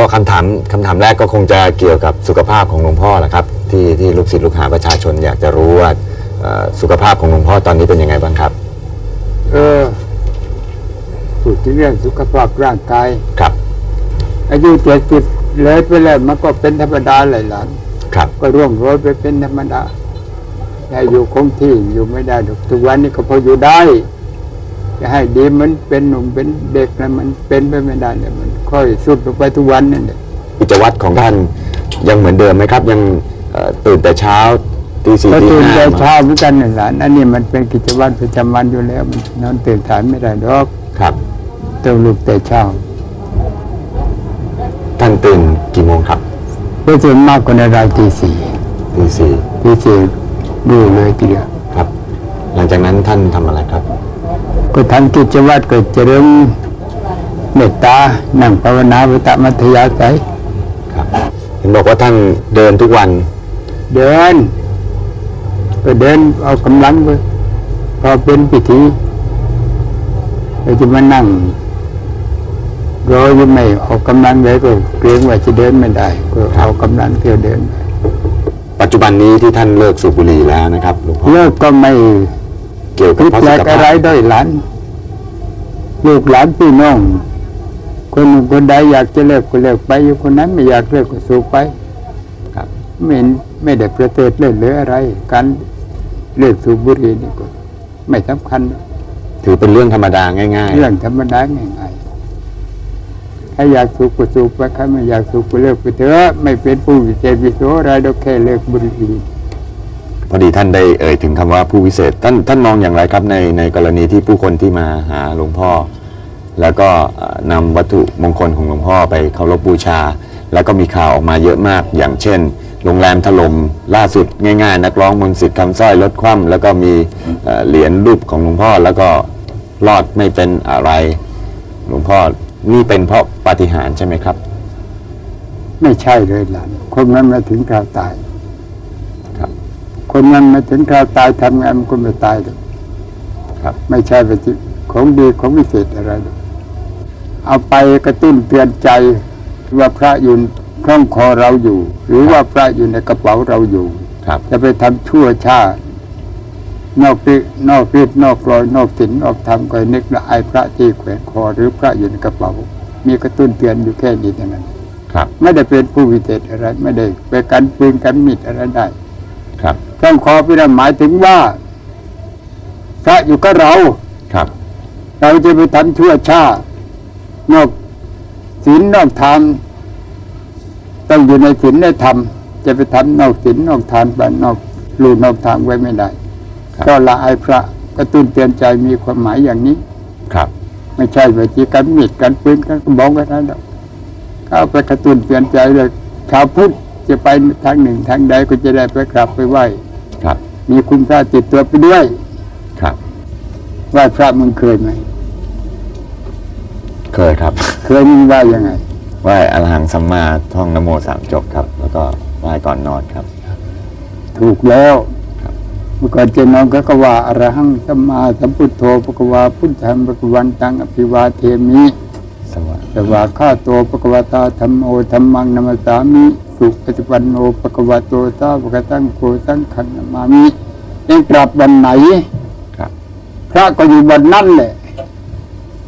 ก็คำถามคำถามแรกก็คงจะเกี่ยวกับสุขภาพของหลวงพ่อแหละครับ ที่ที่ลูกศิษย์ลูกหาประชาชนอยากจะรู้ว่าเอ่อสุขภาพของหลวงพ่อตอนนี้เป็นยังไงบ้างครับเออพูดถึงเรื่องสุขภาพร่างกาย ครับอายุเจ็ดสิบเลยไปแล้วมันก็เป็นธรรมดาหลายหลานครับก็ร่วงโรยไปเป็นธรรมดาแต่อยู่คงที่อยู่ไม่ได้ดอกทุกวันนี้ก็พออยู่ได้ จะให้ดีเหมันเป็นหนุ่มเป็นเด็กนะมันเป็นไปไม่ได้เนี่ยมัน ค่อยสุดลงไปทุกวันนั่นแหละกิจวัตรของท่านยังเหมือนเดิมไหมครับ ยังเอ่อตื่นแต่เช้าตีสี่ก็ตีตื่นห้าแต่เช้าเหมือนกันนั่นแหละอันนี้มันเป็นกิจวัตรประจำวันอยู่แล้วมันนอนตื่นสายไม่ได้ดอกครับต้องลุกแต่เช้าท่านตื่นกี่โมงครับเพื่อส่วนมากคนในรายตีสี่ตีสี่ตีสี่ดูเลยทีเดียว ครับ หลังจากนั้นท่านทำอะไรครับ ก็ทำกิจวัตรก็เจริญ เมตตา นั่งภาวนาวิตามัธยาศัยครับเห็นบอกว่าท่านเดินทุกวัน เดินก็เดินเอากำลังไปพอเป็นพิธีเราจะมานั่งรอยังไม่ออกกำลังเลยก็เกรงว่าจะเดินไม่ได้ก็เอากำลังเที่ยวเดินไปปัจจุบันนี้ที่ท่านเลิกสูบบุหรี่แล้วนะครับหลวงพ่อเลิกก็ไม่เกี่ยวกับคิดพระแลสุกขอะภาไรพด้วยหลานลูกหลานพี่น้อง คนหนึ่งคนใดอยากจะเลิกก็เลิกไปอยู่คนนั้นไม่อยากเลิกก็สูบไปครับไม่เห็นไม่ได้ประเสริฐเลิศหรืออะไร การเลิกสูบบุหรี่นี่ก็ไม่สำคัญ ถือเป็นเรื่องธรรมดาง่ายเรื่องธรรมดาง่ายๆใครอยากสูบก็สูบไปใครไม่อยากสูบก็เลิกไปเถอะไม่เป็นผู้วิเศษวิโสอะไรเราแค่เลิกบุหรี่ๆพอดีท่านได้เอ่ยถึงคำว่าผู้วิเศษท่านท่านมองอย่างไรครับในในกรณีที่ผู้คนที่มาหาหลวงพ่อ แล้วก็เอ่อนำวัตถุมงคลของหลวงพ่อไปเคารพบูชา แล้วก็มีข่าวออกมาเยอะมาก อย่างเช่น โรงแรมถล่มล่าสุดง่ายๆ นักร้องมนต์สิทธิ์คำสร้อยลดคว่ำแล้วก็มีเอ่อเหรียญรูปของหลวงพ่อแล้วก็รอดไม่เป็นอะไร หลวงพ่อนี่เป็นเพราะปาฏิหาริย์ใช่ไหมครับ ไม่ใช่เลยหลานคนนั้นมาถึงคราวตายครับคนนั้นมาถึงคราวตายทำไงมันก็ไม่ตายหรอกครับไม่ใช่ไปที่ของดีของวิเศษอะไรหรอก เอาไปกระตุ้นเตือนใจว่าพระอยู่คล้องคอเราอยู่ หรือว่าพระอยู่ในกระเป๋าเราอยู่ครับจะไปทำชั่วชาตินอกฤทธิ์นอกฤทธิ์นอกรอยนอกศีลนอกธรรมก็ให้นึกละอายพระที่แขวนคอหรือพระอยู่ในกระเป๋า มีกระตุ้นเตือนอยู่แค่นี้เท่านั้นครับ ไม่ได้เป็นผู้วิเศษอะไร ไม่ได้ไปกันปืนกันมิดอะไรได้ ครับคล้องคอพิรหมายถึงว่า พระอยู่กับเราครับ เราจะไปทำชั่วชาติ นอกศีลนอกธรรมต้องอยู่ในศีลในธรรมจะไปทำนอกศีลนอกทานไปนอกลู่นอกทางไว้ไม่ได้ครับก็ละอายพระกระตุ้นเตือนใจมีความหมายอย่างนี้ ครับ ไม่ใช่ไปจีกันมีดกันปืนกันกระบอกกันนั่นหรอกเขาเอาไปกระตุ้นเตือนใจเลยชาวพุทธจะไปทางหนึ่งทางใดก็จะได้ไปกราบไปไหว้ครับ มีคุณพระติดตัวไปด้วย ครับไหว้พระมึงเคยไหม เคยครับ เคยมึงไหว้ยังไง ไหว้อรหังสัมมาท่องนโมสามจบครับ แล้วก็ไหว้ก่อนนอนครับ ถูกแล้วครับเมื่อก่อนเจนองก็กว่าอรหังสัมมาสัมพุทโธปะกวาพุทธังปะกวันตังอภิวาเทมิสวัสดีสวาข้าโตปะกวตาธรรมโอธรรมังนัมสสามิสุปฏิปันโนปะกวาโตสาวกตังโกสังขันนามามิยังกลับวันไหนครับพระก็อยู่วันนั้นแหละ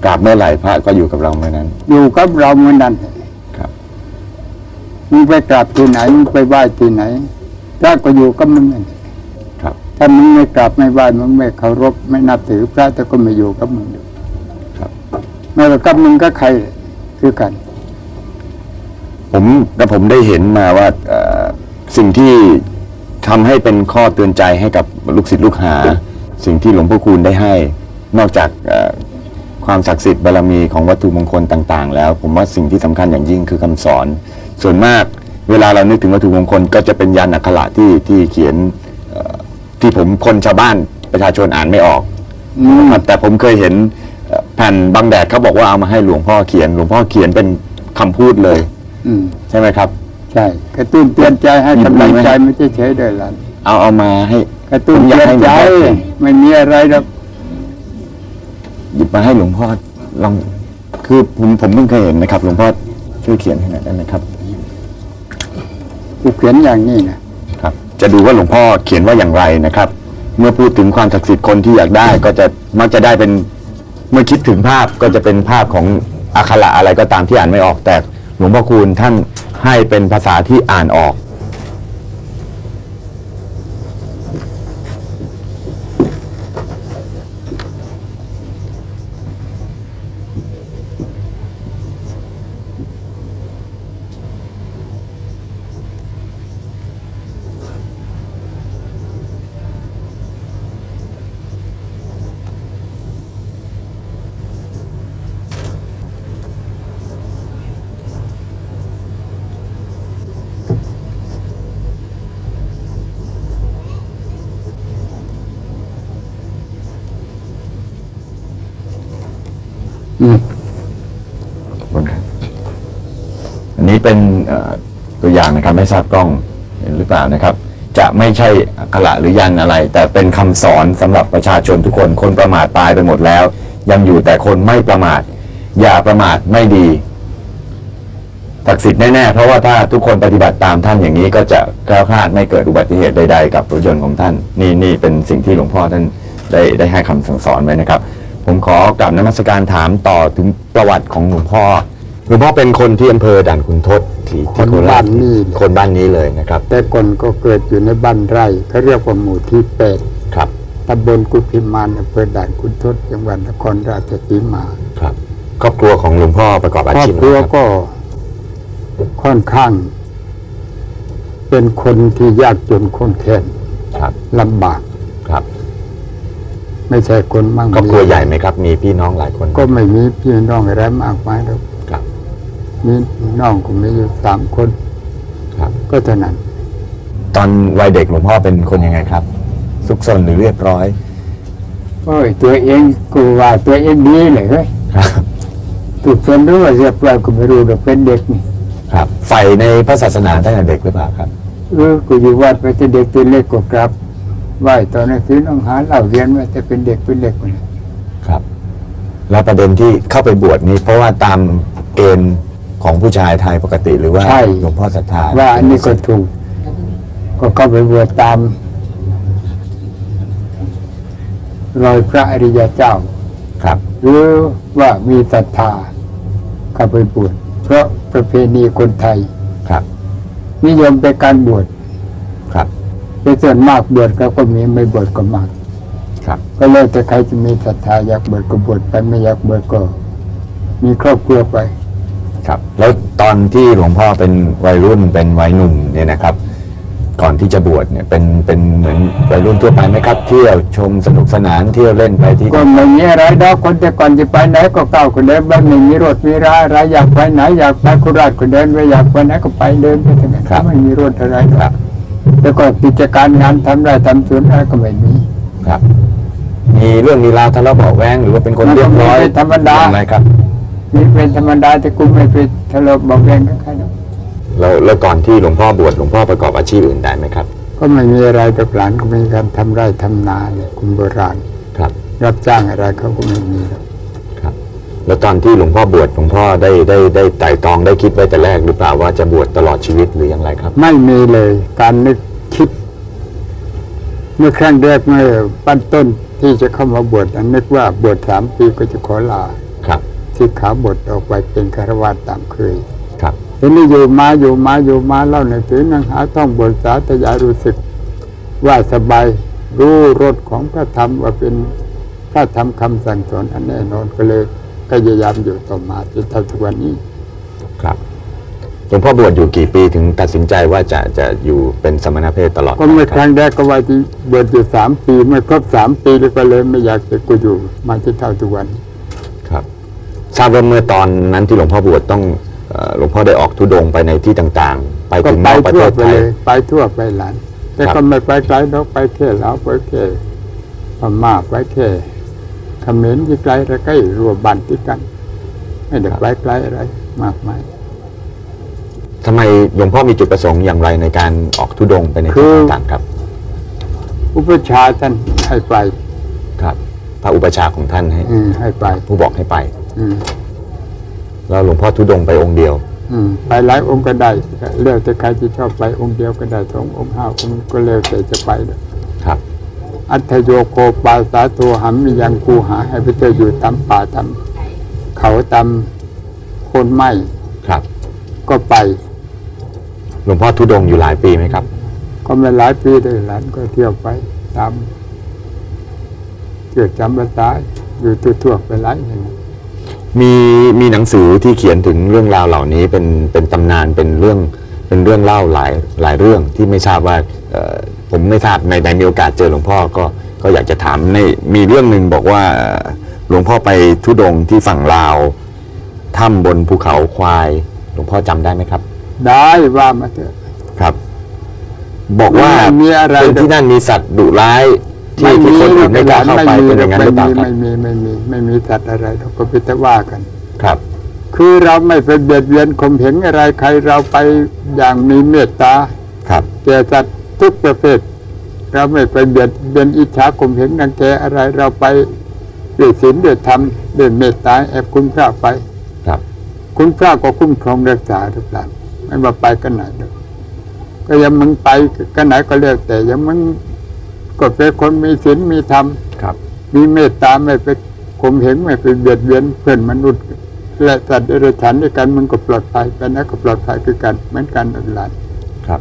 กราบเมื่อไหร่พระก็อยู่กับเราเมื่อนั้น อยู่กับเราเมื่อนั้นแหละครับมึงไปกราบที่ไหนมึงไปไหว้ที่ไหนพระก็อยู่กับมึงนั่นแหละครับถ้ามึงไม่กราบไม่ไหว้มึงไม่เคารพไม่นับถือพระแต่ก็ไม่อยู่กับมึงด้วยครับไม่ว่ากับมึงก็ใครคือกัน ผมกับผมได้เห็นมาว่าเอ่อสิ่งที่ทำให้เป็นข้อเตือนใจให้กับลูกศิษย์ลูกหา สิ่งที่หลวงพ่อคูณได้ให้ นอกจากเอ่อ ความศักดิ์สิทธิ์บารมีของวัตถุมงคลต่าง ๆ แล้ว ผมว่าสิ่งที่สำคัญอย่างยิ่งคือคำสอน ส่วนมากเวลาเรานึกถึงวัตถุมงคล ก็จะเป็นยันอักขระที่ที่เขียนเอ่อที่ผมคนชาวบ้านประชาชนอ่านไม่ออกอืมนะครับแต่ผมเคยเห็นเอ่อแผ่นบางแดดเขาบอกว่าเอามาให้หลวงพ่อเขียน หลวงพ่อเขียนเป็นคำพูดเลยอืมใช่ไหมครับ ใช่กระตุ้นเตือนใจให้หยิบกำลังมือไหมใจไม่ใช่เฉยๆด้วยล่ะเอาเอามาให้กระตุ้นผมอยาเตืกอนให้หลวใจงพ่อเขียนไม่มีอะไรหรอก หยิบมาให้หลวงพ่อลองคือผมผมเพิ่งเคยเห็นนะครับ หลวงพ่อช่วยเขียนให้หน่อยได้ไหมครับกูเขียนอย่างนี้นะครับ จะดูว่าหลวงพ่อเขียนว่าอย่างไรนะครับ เมื่อพูดถึงความศักดิ์สิทธิ์คนที่อยากได้ ก็จะมักจะได้เป็นเมื่อคิดถึงภาพก็จะเป็นภาพของอักขระอะไรก็ตามที่อ่านไม่ออกแต่หลวงพ่อคูณท่านให้เป็นภาษาที่อ่านออก ขอบคุณครับ อันนี้เป็นตัวอย่างนะครับไม่ทราบกล้องหรือเปล่านะครับ จะไม่ใช่อักขระหรือยันอะไร แต่เป็นคำสอนสำหรับประชาชนทุกคน คนประมาทตายไปหมดแล้ว ยังอยู่แต่คนไม่ประมาท อย่าประมาทไม่ดีศักดิ์สิทธิ์แน่ๆ เพราะว่าถ้าทุกคนปฏิบัติตามท่านอย่างนี้ก็จะแคล้วคลาดไม่เกิดอุบัติเหตุใดๆ กับรถยนต์ของท่าน นี่นี่เป็นสิ่งที่หลวงพ่อท่านได้ได้ให้คำสั่งสอนไว้นะครับ ผมขอกลับนมัสการถามต่อถึงประวัติของหลวงพ่อหลวงพ่อเป็นคนที่อำเภอด่านขุนทดที่คที่นโคราบ้าชนนี่คนบ้านนี้เลยนะครับแต่ก่อนก็เกิดอยู่ในบ้านไร่เขาเรียกว่าหมู่ที่แปดครับตำบลกุฎพิมานอำเภอด่านคุณทศจังหวัดนครราชสีมาครับ ครอบครัวของหลวงพ่อประกอบอาครอบชีพครัวอะไรครับก็ค่อนข้าง เป็นคนที่ยากจนคนแค้นครับลำบากครับ ไม่ใช่คนมั่งครอบครัวใหญ่ไหมครับ มีพี่น้องหลายคน ก็ไม่มีพี่น้องอะไรมากมายหรอกครับมีน้องก็มีอยู่สามคน ครับ ก็เท่านั้น ตอนวัยเด็กหลวงพ่อเป็นคนยังไงครับซุกซนหรือเรียบร้อยโอ้ยตัวเองกูว่าตัวเองดีเลยเฮ้ยครับถูกคนรู้ว่าเรียบร้อยก็ไม่รู้หรอกเป็นเด็กนี่ครับใฝ่ในพระศาสนาตั้งแต่เด็กหรือเปล่าครับเออกูอยู่วัดไปแต่เด็กตัวเล็กก็กลับ ไหวตอนนั้นซื้อน้องหาเหล่าเรียนว่าจะเป็นเด็กเป็นเด็กคนนี้ครับ แล้วประเด็นที่เข้าไปบวชนี้ เพราะว่าตามเกณฑ์ของผู้ชายไทยปกติหรือว่าหลวงพ่อศรัทธาว่าอันนี้ก็ถูก ก็เข้าไปบวชตามรอยพระอริยเจ้า ครับ หรือว่ามีศรัทธาเข้าไปบวชเพราะประเพณีคนไทยครับ นิยมไปการบวชครับ เป็นส่วนมากบวชก็ก็มีไม่บวชก็มาก ครับ ก็แล้วแต่ใครจะมีศรัทธาอยากบวชก็บวชไปไม่อยากบวชก็ มีครอบครัวไป ครับ แล้วตอนที่หลวงพ่อเป็นวัยรุ่นเป็นวัยหนุ่มเนี่ยนะครับ ก่อนที่จะบวชเนี่ยเป็นเป็นเหมือนวัยรุ่นทั่วไปไหมครับ เที่ยวชมสนุกสนานเที่ยวเล่นไปที่ก็ไม่มีอะไรดอกคนแต่ก่อนจะไปไหนก็ก้าวก็เดินบ้านไม่มีรถมีราอะไรอยากไปไหนอยากไปโคุราชก็เดินไปอยากไปไหนก็ไปเดินไปที่ไหนไม่มีรถอะไรหรอกครับ แล้วก็กิจการงานทำไร่ทำสวนอะไรก็ไม่มีครับ มีเรื่องมีราวทะเลาะเบาะแวงหรือว่าเป็นคนเรียบร้อยเป็นธรรมดาอย่างไรครับนี่เป็นธรรมดาแต่กูไม่ไปทะเลาะเบอกแรงกับใครหรอกแล้วแล้วก่อนที่หลวงพ่อบวชหลวงพ่อประกอบอาชีพอื่นได้ไหมครับ ก็ไม่มีอะไรกับหลานก็มีการทำไร่ทำนาเนี่ยคุณโบราณครับ รับจ้างอะไรเขาก็ไม่มีหรอกครับแล้วตอนที่หลวงพ่อบวชหลวงพ่อได้ได้ได้ไต่ตองได้คิดไว้แต่แรกหรือเปล่าว่าจะบวชตลอดชีวิตหรืออย่างไรครับ ไม่มีเลยการนึกคิดเมื่อครั้งแรกเมื่อปั้นต้นที่จะเข้ามาบวชนั้นนึกว่าบวชสามปีก็จะขอลาครับสิกขาบทออกไปเป็นคารวะตามเคยครับทีนี้อยู่มาอยู่มาอยู่มาเล่าในถือนังหาต้องบทสาธยายรู้สึกว่าสบายรู้รสของพระธรรมว่าเป็นพระธรรมคำสั่งสอนอันแน่นอนก็เลยพยายามอยู่ต่อมาจนเท่าทุกวันนี้ ครับห ลวงพ่อบวชอยู่กี่ปีถึงตัดสินใจว่าจะจะอยู่เป็นสมณเพศตลอดก็เมื่อไปครั้งแรกก็ว่าที่บวชอยู่สามปีเมื่อครบสามปีแล้วก็เลยไม่อยากจะกูอยู่มาจนเท่าทุกวันครับทราบว่าเมื่อตอนนั้นที่หลวงพ่อบวชต้องเอ่อหลวงพ่อได้ออกทุดงค์ไปในที่ต่างๆ ไปก็ถึงไปนอกประทั่เทวศไปไทยเลยไปทั่วไปหลานแต่ครับก็ไม่ไปไกลนอกไปแค่ลาวไปแค่พม่าไปแค่เขมรที่ไกลระใกล้รัวบันที่กัน ไม่ได้ไปไกลอะไรมากมาย ทำไมหลวงพ่อมีจุดประสงค์อย่างไรในการออกทุดงค์ไปในคืที่อต่างๆครับ อุปชฌาย์ท่านให้ไปครับ พระอุปชฌาย์ของท่านให้อืมให้ไป ผู้บอกให้ไป อืมแล้วหลวงพ่อทุดงค์ไปองค์เดียวออืมไปหลายองค์ก็ได้เลือกแต่ใครที่ชอบไปองค์เดียวก็ได้สององค์ห้าองค์ก็เลือกแต่จะไปเลยครับ อัตโยโคปาสาโทหัมมิยังกูหาให้พระเจ้าอยู่ตามป่าตามเขาตามโคนไม้ครับ ก็ไป หลวงพ่อทุดงค์อยู่หลายปีไหมครับ ก็ไม่หลายปีเลยหลานก็เที่ยวไปตามเกิดจำภาษาอยู่ทั่วๆไปหลายแห่งมีมีหนังสือที่เขียนถึงเรื่องราวเหล่านี้เป็นเป็นตำนานเป็นเรื่องเป็นเรื่องเล่าหลายหลายเรื่องที่ไม่ทราบว่าเอ่อผมไม่ทราบในในมีโอกาสเจอหลวงพ่อก็ก็อยากจะถามในมีเรื่องหนึ่งบอกว่าเอ่อหลวงพ่อไปทุดงค์ที่ฝั่งลาวถ้ำบนภูเขาควาย หลวงพ่อจำได้ไหมครับ ได้ว่ามาเถอะครับ บอกว่าไม่มีอะไรเป็นที่นั่นมีสัตว์ดุร้ายที่ที่คนอื่นไม่กล้าเข้าไปเป็นอย่างนั้นหรือเปล่าครับไม่มีไม่มีไม่มีสัตว์อะไรเราก็ไปแต่ว่ากันครับ คือเราไม่ไปเบียดเบียนข่มเหงอะไรใครเราไปอย่างมีเมตตาครับแก่สัตว์ทุกประเภทเราไม่ไปเบียดเบียนอิจฉาข่มเหงนังแกอะไรเราไปด้วยศีลด้วยธรรมด้วยเมตตาแอบคุณพระไป ครับ คุณพระก็คุ้มครองรักษาทุกอย่าง ไม่ว่าไปกันไหนเด้อก็ยังมึงไปกันไหนก็เรียกแต่ยังมึงก็เป็นคนมีศีลมีธรรมครับ มีเมตตาไม่ไปข่มเหงไม่ไปเบียดเบียนเพื่อนมนุษย์และสัตว์เดรัจฉานด้วยกันมันก็ปลอดภัยกันนะก็ปลอดภัยคือกันเหมือนกันหลานครับ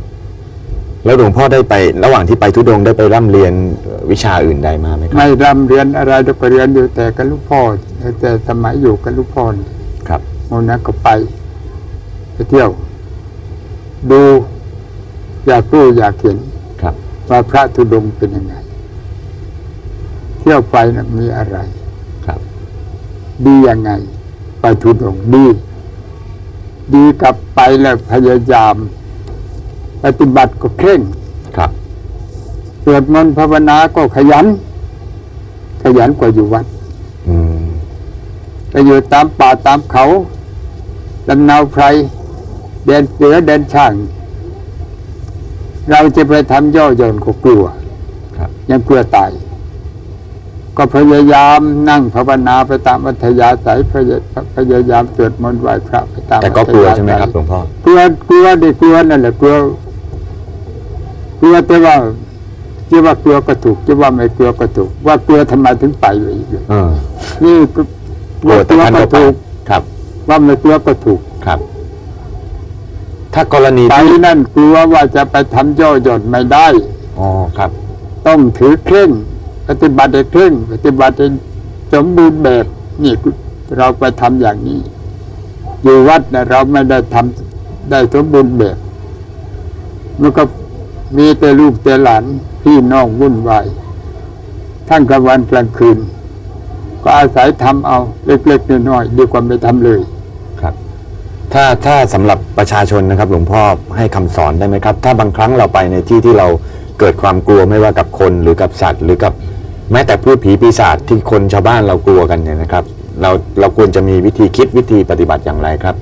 แล้วหลวงพ่อได้ไประหว่างที่ไปทุดงค์ได้ไปร่ำเรียนเอ่อวิชาอื่นใดมาไหมครับไม่ร่ำเรียนอะไรเราก็เรียนอยู่แต่กับลูกพ่อแต่สมัยอยู่กับลูกพ่อนี่ครับโน่นนะก็ไป ไปเที่ยว ดูอยากรู้อยากเห็นครับว่าพระธุดงค์เป็นยังไง เที่ยวไปนะมีอะไรครับ ดียังไงไปธุดงค์ดี ดีกลับไปแล้วพยายาม ปฏิบัติก็เคร่งครับสวดมนต์ภาวนาก็ขยัน ขยันกว่าอยู่วัดอืมไปอยู่ตามป่าตามเขาลำนาวไพร เดินเสือเดินช่าง เราจะไปทำย่อหย่อนก็กลัวครับยังกลัวตายก็พยายามนั่งภาวนาไปตามอัธยาศัยพยาพยายามสวดมนต์ไหว้พระไปตามแต่ก็กลัวอัธยาศัยใช่ไหมครับหลวงพ่อกลัวกลัวดิกลัวนั่นแหละกลัวกลัวแต่ว่าจะว่ากลัวก็ถูกจะว่าไม่กลัวก็ถูก ว่ากลัวทำไมถึงไปอยู่อีกเออนี่ก็กลัวแต่ท่านก็ก็ไปถูกครับ ว่าไม่กลัวก็ถูกครับ ถ้ากรณีไปที่นั่นกลัวว่าจะไปทำย่อหย่อนไม่ได้ อ๋อครับ ต้องถือเคร่งปฏิบัติให้เคร่งปฏิบัติให้สมบูรณ์แบบนี่เราไปทำอย่างนี้ อยู่วัดนะเราไม่ได้ทำได้สมบูรณ์แบบมันก็มีแต่ลูกแต่หลานพี่น้องวุ่นวายทั้งกลางวันกลางคืน ก็อาศัยทำเอาเล็กๆน้อยๆดีกว่าไม่ทำเลย ครับ ถ้าถ้าสำหรับ ประชาชนนะครับหลวงพ่อให้คำสอนได้ไหมครับ ถ้าบางครั้งเราไปในที่ที่เราเกิดความกลัวไม่ว่ากับคนหรือกับสัตว์ หรือกับแม้แต่พูดผีปีศาจที่คนชาวบ้านเรากลัวกันเนี่ยนะครับ เราเราควรจะมีวิธีคิดวิธีปฏิบัติอย่างไรครับ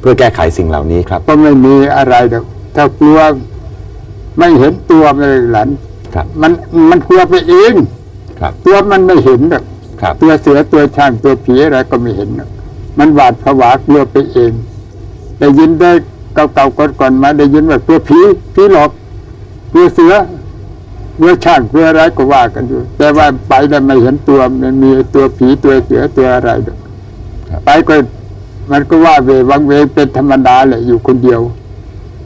เพื่อแก้ไขสิ่งเหล่านี้ครับ ก็ไม่มีอะไรหรอกถ้ากลัวไม่เห็นตัวมันเลยหลานครับมันมันกลัวไปเองครับตัวมันไม่เห็นหรอกครับตัวเสือตัวช้างตัวผีอะไรก็ไม่เห็นหรอกมันหวาดผวากลัวไปเอง ได้ยินได้เก่าๆก่อนๆมาได้ยินว่าตัวผีผีหลอกตัวเสือตัวช้างตัวอะไรก็ว่ากันอยู่ แต่ว่าไปแล้วไม่เห็นตัวมันมีตัวผีตัวเสือตัวอะไรหรอกครับไปก็มันก็ว่าเววังเวงเป็นธรรมดาแหละอยู่คนเดียว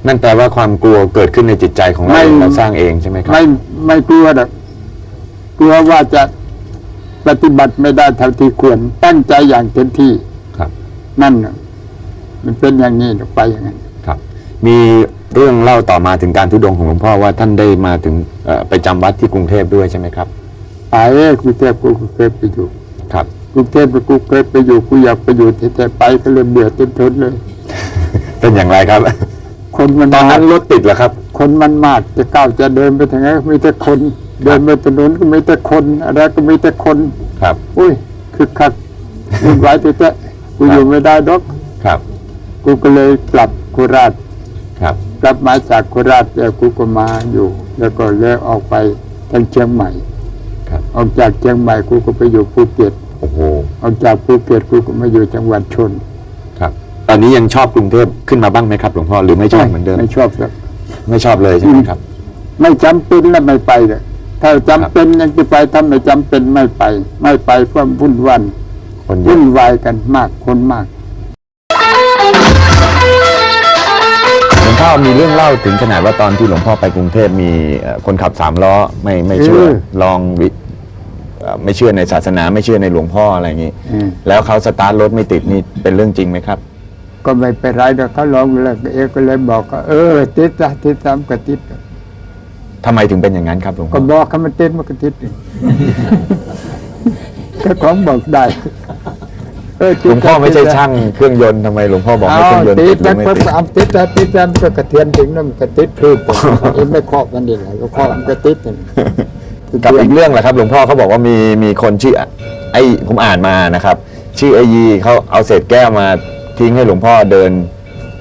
นั่นแปลว่าความกลัวเกิดขึ้นในจิตใจของเราไม่เองเราสร้างเองใช่ไหมครับ ไม่ไม่กลัวหรอกกลัวว่าจะปฏิบัติไม่ได้เท่าที่ควรตั้งใจอย่างเต็มที่ครับ นั่นน่ะ มันเป็นอย่างนี้หรอกไปอย่างนั้นครับ มีเรื่องเล่าต่อมาถึงการทุดงค์ของหลวงพ่อว่าท่านได้มาถึงเอ่อไปจำวัดที่กรุงเทพด้วยใช่ไหมครับ ไปกรุงเทพกูเคยไปอยู่ครับ กรุงเทพกูเคยไปอยู่กูอยากไปอยู่แต่ไปก็เลยเบื่อจนทนเลย เป็นอย่างไรครับ คนมันตอนมานั้นกรถติดเหรอครับ คนมันมากจะก้าวจะเดินไปทางไหนก็มีแต่คน เดินไปถนนก็มีแต่คนอะไรก็มีแต่คน ครับ อุ้ยคือคักวุ่นวายแต่แต่กูอยู่ไม่ได้ดอก ครับ กูก็เลยกลับโคราชครับ กลับมาจากโคราชแล้วกูก็มาอยู่ แล้วก็เลยออกไปทางเชียงใหม่ครับ ออกจากเชียงใหม่กูก็ไปอยู่ภูเก็ตโอ้โหออกจากภูเก็ตกูก็มาอยู่จังหวัดชนครับ ตอนนี้ยังชอบกรุงเทพขึ้นมาบ้างไหมครับหลวงพ่อหรือไม่ชอบเหมือนเดิมไม่ชอบครับไม่ชอบเลยใช่ไหมครับ ไม่จำเป็นแล้วไม่ไปเลยถ้าจำเป็นยังจะไปถ้าไม่จำเป็นไม่ไป ไม่ไปเพราะวุ่นวันคนเยวุ่อะนวายกันมากคนมาก หลวงพ่อมีเรื่องเล่าถึงขนาดว่าตอนที่หลวงพ่อไปกรุงเทพมีเอ่อคนขับสามล้อไม่ไม่เชื่อเออลองวิเอ่อไม่เชื่อในศาสนาไม่เชื่อในหลวงพ่ออะไรอย่างนี้อืมแล้วเขาสตาร์ทรถไม่ติดนี่เป็นเรื่องจริงไหมครับ ก็ไม่เป็นไรเดี๋ยวเขาลองเลยเอกก็เลยบอกก็เออติดละติดตามก็ติด ทำไมถึงเป็นอย่างนั้นครับหลวงพ่ก็อบอกเขามันติดมันก็ติดก็ของบอกได้ เออหลวงพ่อไม่ใช่ช่างเครื่องยนต์ทำไมหลวงพ่อบอกให้เครื่องยนต์ติติดดหรืแล้อวไม่ก็ติดเอาติดแล้วติดแล้วมันก็กระเทียนถึงนั่นมันก็ติดพืชเองไม่ครอบมันดิแหละก็ครอบมันก็ติดนี่กับอีกเรื่องแหละครับ หลวงพ่อเขาบอกว่ามีมีคนชื่อไอ้ผมอ่านมานะครับ ชื่อไอยีเขาเอาเศษแก้วมาทิ้งให้หลวงพ่อเดิน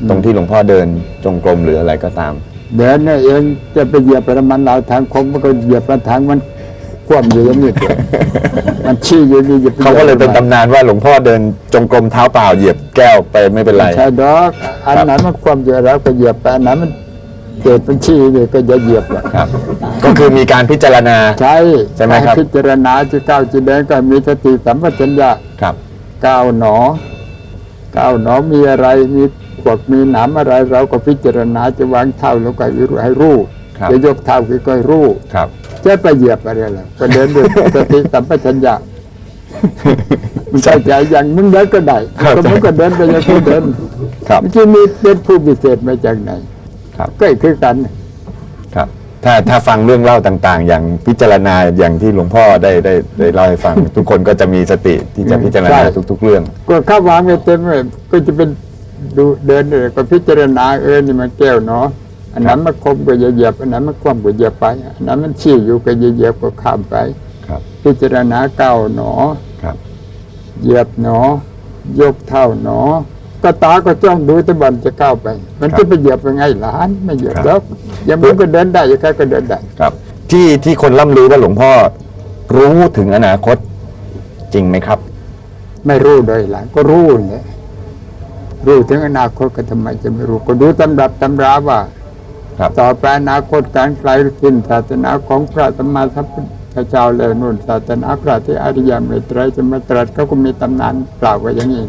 ตรงที่หลวงพ่อเดินจงกรมหรืออะไรก็ตาม เดินเนี่ยเองจะไปเหยียบไปมันเราทางคมมันก็เหยียบมาทางมัน คว่ำอยู่อย่างนี้เถอะมันชี้อยู่นี่อย่าไปเขาก็เลยเป็นหบตำนานว่าหลวงพ่อเดินจงกรมเท้าเปล่าเหยียบแก้วไปไม่เป็นไร ใช่ดอกอันครับไหนมันความอยู่แล้วก็เหยียบไปอันไหนมันเกิดเป็นชี้นี่ก็จะเหยียบอะครับ ก็คือมีการพิจารณา ใช่ใช่ไหมครับ กาพิจารณาจะก้าวจะเดินก็มีสติสัมปชัญญะครับ ก้าวหนอก้าวหนอมีอะไรมีขวดมีหนามอะไร เราก็พิจารณาจะวางเท้าแล้วก็ให้รู้ครับ จะยกเท้าก็ให้รู้ครับ จะไปเหยียบอะไรล่ะก็เดินด้วยสติสัมปชัญญะมันใช่ใจอย่างมึงเดินก็ได้ครับก็มึงก็เดินไปอย่างที่เดินครับเมื่อกี้มีเป็นผู้พิเศษมาจากไหน ครับก็คือกันครับ ถ้าถ้าฟังเรื่องเล่าต่าง ๆ อย่างพิจารณาอย่างที่หลวงพ่อได้ได้ได้เล่าให้ฟัง ทุกคนก็จะมีสติที่จะพิจารณาใช่ทุก ๆ เรื่อง ก็เข้าวางไปเต็มเลยก็จะเป็นดูเดินเลยก็พิจารณาเออนี่มันแก้วเนาะ อันนั้นมันคมก็อย่าเหยียบอันนั้นมันคว่ำก็อย่าไปอันนั้นมันชี้อยู่ก็อย่าเหยียบก็ข้ามไปครับพิจารณาก้าวหนอครับเหยียบหนอ ยกเท้าหนอ ก็ตาก็จ้องดูแตะบันจะก้าวไป มันครับจะไปเหยียบยังไงหลานไม่เหยียบครับแล้วอย่างมันก็เดินได้อย่างใครก็เดินได้ครับ ที่ที่คนล่ำลือว่าหลวงพ่อรู้ถึงอนาคตจริงไหมครับ ไม่รู้โดยหลังก็รู้เนี่ยรู้ถึงอนาคตก็ทำไมจะไม่รู้ก็ดูตำรับตำราว่าครับ ต่อไปอนาคตการไกลสิ้นศาสนาของพระสัมมาสัมพุทธเจ้าแล้วนู่นศาสนาพระที่อริยเมตไตรยจะมาตรัสเขาก็มีตำนานกล่าวไว้อย่างนี้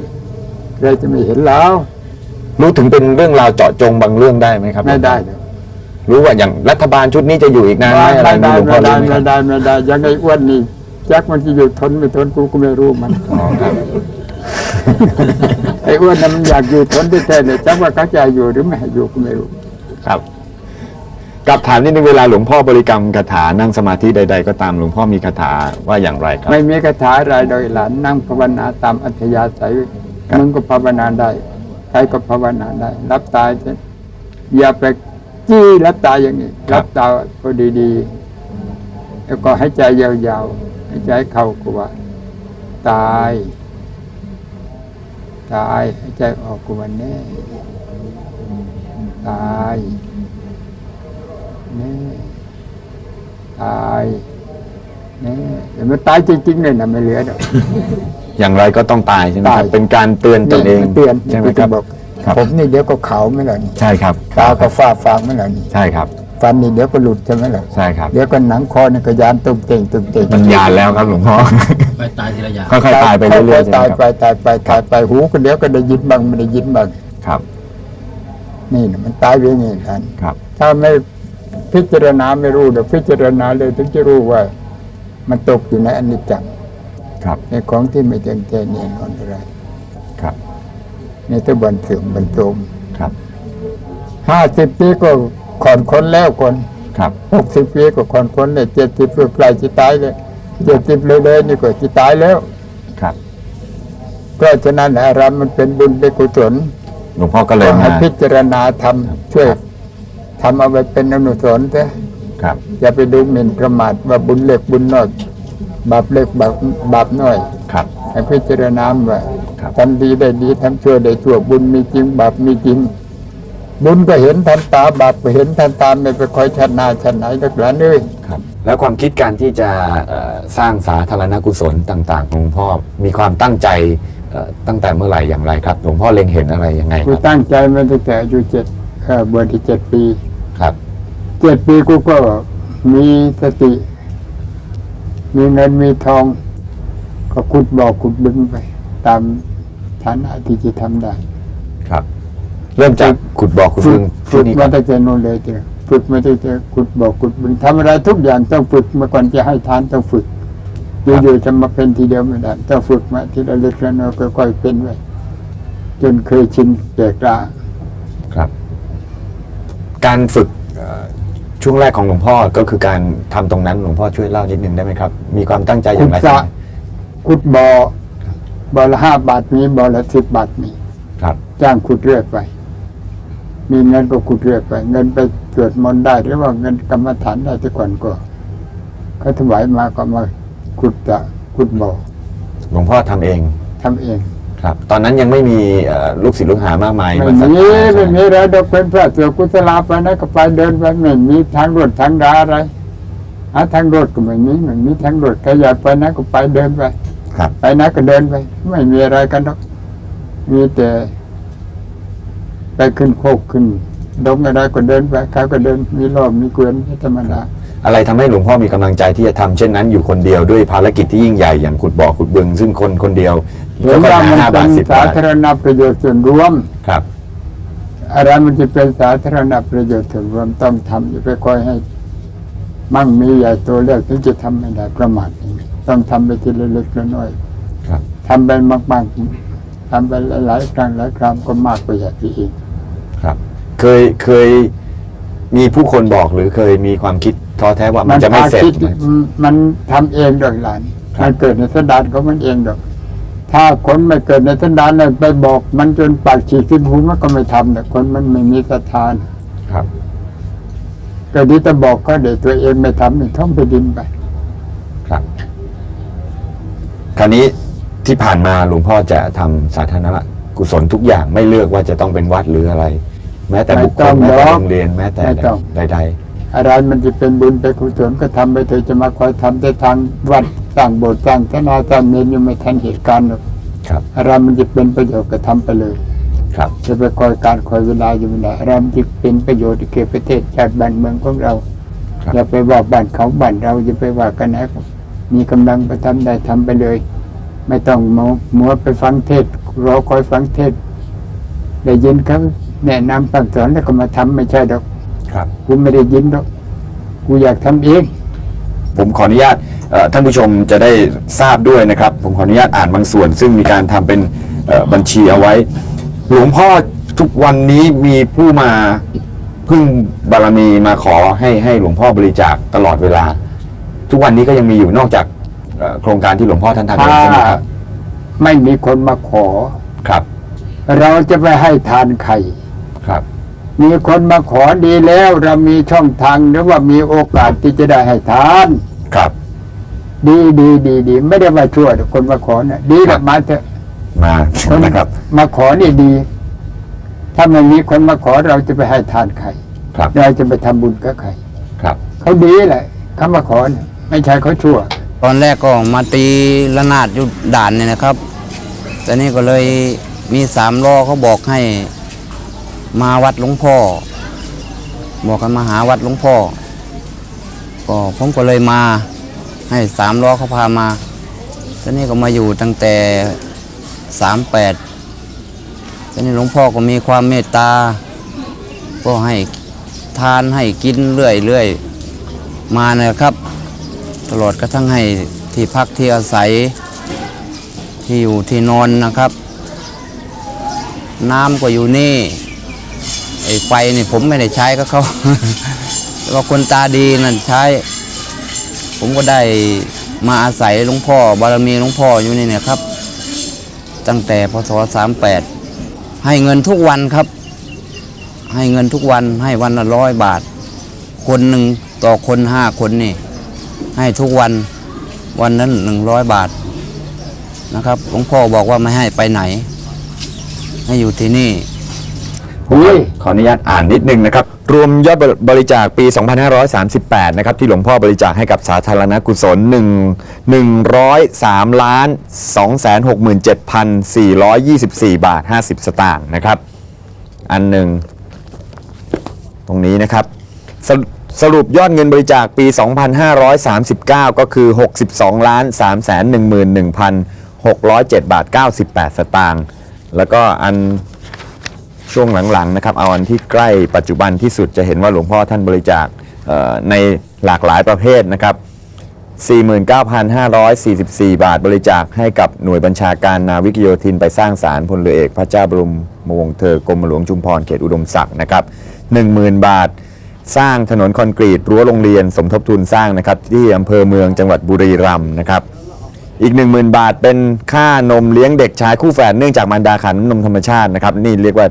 ใครจะไม่เห็นแล้วรู้ถึงเป็นเรื่องราวเจาะจงบางเรื่องได้ไหมครับ ไม่ได้เลยรู้ว่าอย่างรัฐบาลชุดนี้จะอยู่อีกนานไหมไม่อะไรได้นี่หลวงพ่ไม่อได้รู้ไหมคไม่รับได้ไม่ได้ยังไงอ้วนนี่จักมันจะอยู่ทนไม่ทนกูก็ไม่รู้มันอ๋อครับไอ้อ้วนน่ะมันอยากอยู่ทนที่แท้เนี่ยจักว่าเขาจะอยู่หรือไม่ให้อยู่ก็ไม่รู้ครับ กับถามนิดนึงเวลาหลวงพ่อบริกรรมคาถานั่งสมาธิใด ๆ ก็ตามหลวงพ่อมีคาถาว่าอย่างไรครับ ไม่มีคาถาอะไรโดยหลานนั่งภาวนาตามอัธยาศัยครับ มึงก็ภาวนาได้ ใครก็ภาวนาได้ รับตาจะอย่าไปจี้รับตาอย่างนี้ รับตาพอดีๆ แล้วก็ให้ใจยาวๆให้ใจเข้าก็ว่าตาย ตายให้ใจออกก็ว่าแน่ตายแน่ตายแน่แต่มันตายจริงๆเลยนะไม่เหลือดอกอย่างไรก็ต้องตายใช่ไหมครับ ตาย เป็นการเตือนตนเองมัเตือนใช่ไหมครับบอกครับ ผมนี่เดี๋ยวก็เขาไม่หล่ะนี่ใช่ครับตาก็ฝ้าฟางไม่หล่ะนี่ใช่ครับฟันนี่เดี๋ยวก็หลุดใช่ไหมล่ะใช่ครับ เดี๋ยวก็หนังคอนี่ก็ยานตุ้มเต่งตุ้มเต่งมันยานแล้วครับหลวงพ่อ ไปตายทีละอย่างค่อยๆตายไปเรื่อยๆใช่ตายไหมไปครับตายไปตายไปหูก็เดี๋ยวก็ได้ยินบ้างไม่ได้ยินบ้างครับนี่นะมันตายไปอย่างนี้ท่าน ครับ ถ้าไม่ พิจารณาไม่รู้เดี๋ยวพิจารณาเลยถึงจะรู้ว่า มันตกอยู่ในอนิจจังครับในของที่ไม่แจ้งแจ้งแน่นอนอะไรครับ ในตะบันเสื่อมบันโจมครับห้าสิบปีก็ขอนคนแล้วคนครับหกสิบปีก็ขอนคนเลยเจ็ดสิบก็ใกล้จะตายเลยเจ็ดสิบเลยเลยนี่ก็จะตายแล้วครับเพราะฉะนั้นอารามมันเป็นบุญเป็นกุศลหลวงพ่อก็เลยก็ให้มาพิจารณาทำช่วย ทำเอาไว้เป็นอนุสรณ์เถอะครับ อย่าไปดูหมิ่นประมาทว่าบุญเล็กบุญน้อยบาปเล็กบาปบาปน้อยครับ ให้พิจารณาว่าครับทำดีได้ดีทำชั่วได้ชั่วบุญมีจริง บาปมีจริง บุญก็เห็นทันตาบาปก็เห็นทันตาไม่ไปคอยชันหนาชันไหนนักหลานเอ้ยครับ แล้วความคิดการที่จะเอ่อสร้างสาธารณกุศลต่าง ๆ ของหลวงพ่อมีความตั้งใจเอ่อตั้งแต่เมื่อไหร่อย่างไรครับหลวงพ่อเล็งเห็นอะไรยังไงกูครับตั้งใจมาตั้งแต่อายุเจ็ดเอ่อบวชที่เจ็ดปี ครับ เจ็ดปีกูก็มีสติ มีเงินมีทอง ก็ขุดบ่อขุดบึงไป ตามฐานะที่จะทำได้ ครับ เริ่มจากขุดบ่อขุดฝึบึกงฝึที่กนี่คมารับตั้งแต่โน่นเลยเจอฝึกมาตั้งแต่ขุดบ่อขุดบึงทำอะไรทุกอย่างต้องฝึกมาก่อนจะให้ทานต้องฝึกอยู่ๆจะมาเป็นทีเดียวไม่ได้ต้องฝึกมาทีละเล็กละน้อยค่อยๆเป็นไว้จนเคยชินแก่กล้าครับ การฝึกเอ่อช่วงแรกของหลวงพ่อก็คือการทำตรงนั้นหลวงพ่อช่วยเล่านิดนึงได้ไหมครับ มีความตั้งใจอย่างไรขุดสระขุดบ่อบ่อละห้าบาทมีบ่อละสิบบาทมีครับ จ้างขุดเรื่อยไป มีเงินก็ขุดเรื่อยไป เงินไปเกิดมนต์ได้หรือว่าเงินกรรมฐานได้แต่ก่อนก็เขาถวายมาก็มาขุดจะขุดบ่อหลวงพ่อทำเองทำเอง ครับ ตอนนั้นยังไม่มีเอ่อลูกศิษย์ลูกหามากมายไม่าศรัทมีธาไม่มีแล้วดอกเป็นพระเสือกุศลาไปนะก็ไปเดินไปไม่มีทางรถทางดาอะไรหาทางรถก็ไม่มีไม่มีทางรถใครอยากไปนะก็ไปเดินไป ครับ ไปนะก็เดินไป ไม่มีอะไรกันหรอกมีแต่ไปขึ้นโคกขึ้นดงอะไรก็เดินไปเขาก็เดินมีรอบมีเกวียนธรรมดาอะไรทำให้หลวงพ่อมีกำลังใจที่จะทำเช่นนั้นอยู่คนเดียวด้วยภารกิจที่ยิ่งใหญ่อย่างขุดบ่อขุดบึง ซึ่งคนคนเดียว เห็นว่ามันห้าเป็บาทนสิบสาบาทธารณประโยชน์ส่วนรวม ครับ อะไรมันจะเป็นสาธารณประโยชน์ส่วนรวมต้องทำอย่าไปคอยให้ มั่งมีใหญ่โตเรียกถึงจะทำไม่ได้ประมาทอย่างนี้ต้องทำไปทีละเล็กละน้อยครับ ทำไปมากๆทำไปหลายๆครั้งหลายครั้งก็มากกว่าอย่างที่อีก ครับ เคยเคยมีผู้คนบอกหรือเคยมีความคิดท้อแท้ว่ามันจะไม่เสร็จ พาคิดมันทำเองดอกหลาน ครับ มันเกิดในสันดานของมันเองดอก ถ้าคนไม่เกิดในสันดานเลยไปบอกมันจนปากฉีกขึ้นหูมันก็ไม่ทำแต่คนมันไม่มีศรัทธานะครับก็ดีแต่บอกก็เดี๋ยวตัวเองไม่ทำนี่ท่องไปดินไป ครับ คราวนี้ที่ผ่านมาหลวงพ่อจะทำสาธารณกุศลทุกอย่างไม่เลือกว่าจะต้องเป็นวัดหรืออะไร แม้แต่บุคคลไม่แม้ต้องแต่หรอกโรงเรียนแม้แต่ไม่ต้องใดอะไรมันจะเป็นบุญเป็นกุศลก็ทำไปเถอะจะมาคอยทำแต่ทางวัด สร้างโบสถ์สร้างศาลาสร้างเมนยังไม่ทันเหตุการณ์หรอกๆครับอะไรมันจะเป็นประโยชน์ก็ทำไปเลย ครับ จะไปคอยการคอยเวลาอยู่ไม่ได้อะไรมันจะเป็นประโยชน์ที่เกิดประเทศชาติบ้านเมืองของเราครับอย่าไปว่าบ้านเขาบ้านเราอย่าไปว่ากันนะมีกำลังไปทำได้ทำไปเลย ไม่ต้องมัวมัวไปฟังเทศน์รอคอยฟังเทศน์ได้ยินเขาแนะนำสั่งสอนแล้วก็มาทำไม่ใช่ดอก ครับกูไม่ได้ยินดอก กูอยากทำเอง ผมขออนุญาตเอ่อท่านผู้ชมจะได้ทราบด้วยนะครับ ผมขออนุญาตอ่านบางส่วน ซึ่งมีการทำเป็นเอ่อบัญชีเอาไว้ หลวงพ่อทุกวันนี้มีผู้มาพึ่งบารมีมาขอให้ให้หลวงพ่อบริจาคตลอดเวลา ทุกวันนี้ก็ยังมีอยู่นอกจากเอ่อโครงการที่หลวงพ่อท่านทำเองถ้าใช่ไหมครับไม่มีคนมาขอครับ เราจะไปให้ทานไข่ครับ มีคนมาขอดีแล้วเรามีช่องทางหรือว่ามีโอกาสที่จะได้ให้ทาน ครับ ดีดีดีดีไม่ได้มาชั่วหรอกคนมาขอนะดีครันะบมาเถอะมาคนนะครับ มาขอนี่ดี ถ้าไม่มีคนมาขอเราจะไปให้ทานไข่ครับเราจะไปทำบุญกับไข่ครับ เขาดีแหละเขามาขอนะไม่ใช่เขาชั่ว ตอนแรกก็มาตีระนาดอยู่ด่านเนี่ยนะครับแต่นี่ก็เลยมีสามล้อเขาบอกให้ มาวัดหลวงพ่อ บอกให้มาหาวัดหลวงพ่อ ก็ผมก็เลยมาให้สามล้อเขาพามาตอนนี้ก็มาอยู่ตั้งแต่สามแปดตอนนี้หลวงพ่อก็มีความเมตตา ก็ให้ทานให้กินเรื่อยๆมานะครับ ตลอดกระทั่งให้ที่พักที่อาศัย ที่อยู่ที่นอนนะครับ น้ำก็อยู่นี่ ไอ้ไฟนี่ผมไม่ได้ใช้ก็เขาแล้วก็คนตาดีนั่นใช้ ผมก็ได้มาอาศัยหลวงพ่อบารมีหลวงพ่ออยู่นี่เนี่ยครับ ตั้งแต่พศ38 ให้เงินทุกวันครับ ให้เงินทุกวันให้วันละร้อยบาท คนหนึ่งต่อคนห้าคนนี่ ให้ทุกวันวันนั้นหนึ่งร้อยบาทนะครับหลวงพ่อบอกว่าไม่ให้ไปไหน ให้อยู่ที่นี่ อุ้ย ขออนุญาตอ่านนิดนึงนะครับ รวมยอดบริจาคปี 2538 นะครับ ที่หลวงพ่อบริจาคให้กับสาธารณกุศล1 103ล้าน267,424 บาท 50 สตางค์นะครับ อันหนึ่ง ตรงนี้นะครับสรุสรุปยอดเงินบริจาคปี 2539 ก็คือ 62ล้าน311,607 บาท 98 สตางค์แล้วก็อัน ช่วงหลังๆนะครับเอาอันที่ใกล้ปัจจุบันที่สุดจะเห็นว่าหลวงพ่อท่านบริจาคในหลากหลายประเภทนะครับ 49,544 บาทบริจาคให้กับหน่วยบัญชาการนาวิกโยธินไปสร้างศาลพลเรือเอกพระเจ้าบรมวงศ์เธอกรมหลวงชุมพรเขตอุดมศักดิ์นะครับ 10,000 บาทสร้างถนนคอนกรีตรั้วโรงเรียนสมทบทุนสร้างนะครับที่อำเภอเมืองจังหวัดบุรีรัมย์นะครับอีก 10,000 บาทเป็นค่านมเลี้ยงเด็กชายคู่แฝดเนื่องจากมารดาขาดน้ำนมธรรมชาตินะครับนี่เรียกว่า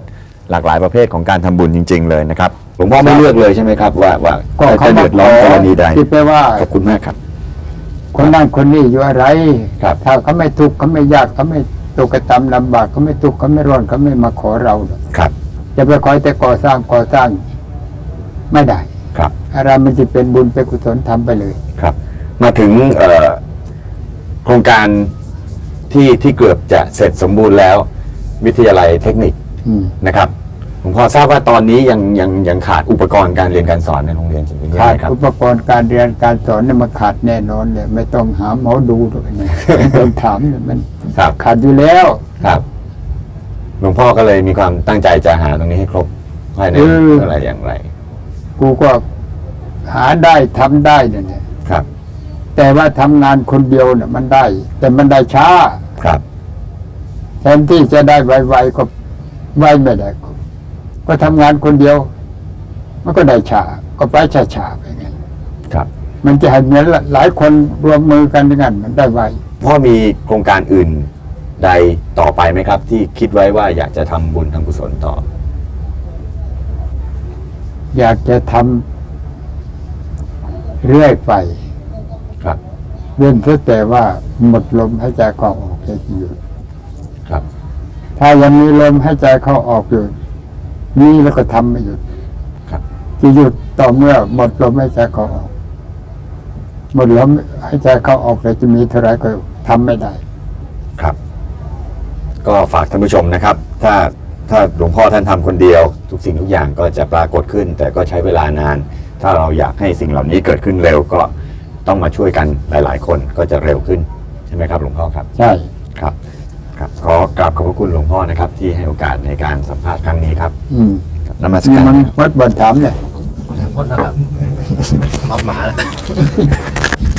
หลากหลายประเภทของการทำบุญจริง ๆ เลยนะครับหลวงพ่อไม่เลือกเลยใช่ไหมครับ ว่าว่าก็จะเขาเดือดร้อนกรณีใดคิดไปว่า ขอบคุณมากครับ คนนั้นคนนี้อยู่อะไร ครับ ถ้าเขาไม่ทุกข์เขาไม่ยากเขาไม่ตกกระตำลำบากเขาไม่ทุกข์เขาไม่ร้อนเขาไม่มาขอเราหรอกครับ จะไปคอยแต่ก่อสร้างก่อสร้างไม่ได้ครับ อะไรมันจะเป็นบุญเป็นกุศลทำไปเลย ครับ มาถึงเอ่อโครงการที่ที่เกือบจะเสร็จสมบูรณ์แล้ว วิทยาลัยเทคนิคอืม นะครับผมพอทราบว่าตอนนี้ยังยังยังขาดอุปกรณ์การเรียนการสอนในโรงเรียนจริงๆใช่ขาดไหมครับ อุปกรณ์การเรียนการสอนเนี่ยมันขาดแน่นอนเลยไม่ต้องหาหมอดูหรอกเนี่ยไม่ต้องถามเนี่ยมันครับ ขาดอยู่แล้วครับหลวงพ่อก็เลยมีความตั้งใจจะหาตรงนี้ให้ครบภายในเออออะไรอย่างไร กูก็หาได้ทำได้เนี่ยครับ แต่ว่าทำงานคนเดียวเนี่ยมันได้ แต่มันได้ช้าครับแทนที่จะได้ไวๆก็ ไวไม่ได้ก็ก็ทำงานคนเดียว มันก็ได้ช้าก็ไปช้าๆไปงั้นครับ มันจะให้เหมือนหลายคนรวมมือกันอย่างนั้นมันได้ไวพ่อมีโครงการอื่นใดต่อไปไหมครับ ที่คิดไว้ว่าอยากจะทำบุญทำกุศลต่อ อยากจะทำเรื่อยไป ครับเว้นเสียแต่ว่าหมดลมหายใจเข้าออกจะหยุดครับ ถ้ายังมีลมหายใจเข้าออกอยู่นี่แล้วก็ทำไม่หยุดครับจะหยุดต่อเมื่อหมดลมหายใจเข้าออก หมดลมหายใจเข้าออกเลยจะมีเท่าไรก็ทำไม่ได้ ครับ ก็ฝากท่านผู้ชมนะครับ ถ้าถ้าหลวงพ่อท่านทำคนเดียว ทุกสิ่งทุกอย่างก็จะปรากฏขึ้น แต่ก็ใช้เวลานาน ถ้าเราอยากให้สิ่งเหล่านี้เกิดขึ้นเร็วก็ต้องมาช่วยกันหลาย ๆ คนก็จะเร็วขึ้นใช่ไหมครับ หลวงพ่อครับ ใช่ครับครับ ขอกราบขอบพระคุณหลวงพ่อนะครับ ที่ให้โอกาสในการสัมภาษณ์ครั้งนี้ครับอืมนมัสนี่การมันครับวัดบนถามเนี่ย หมดแล้วครับเอาหมาแล้ว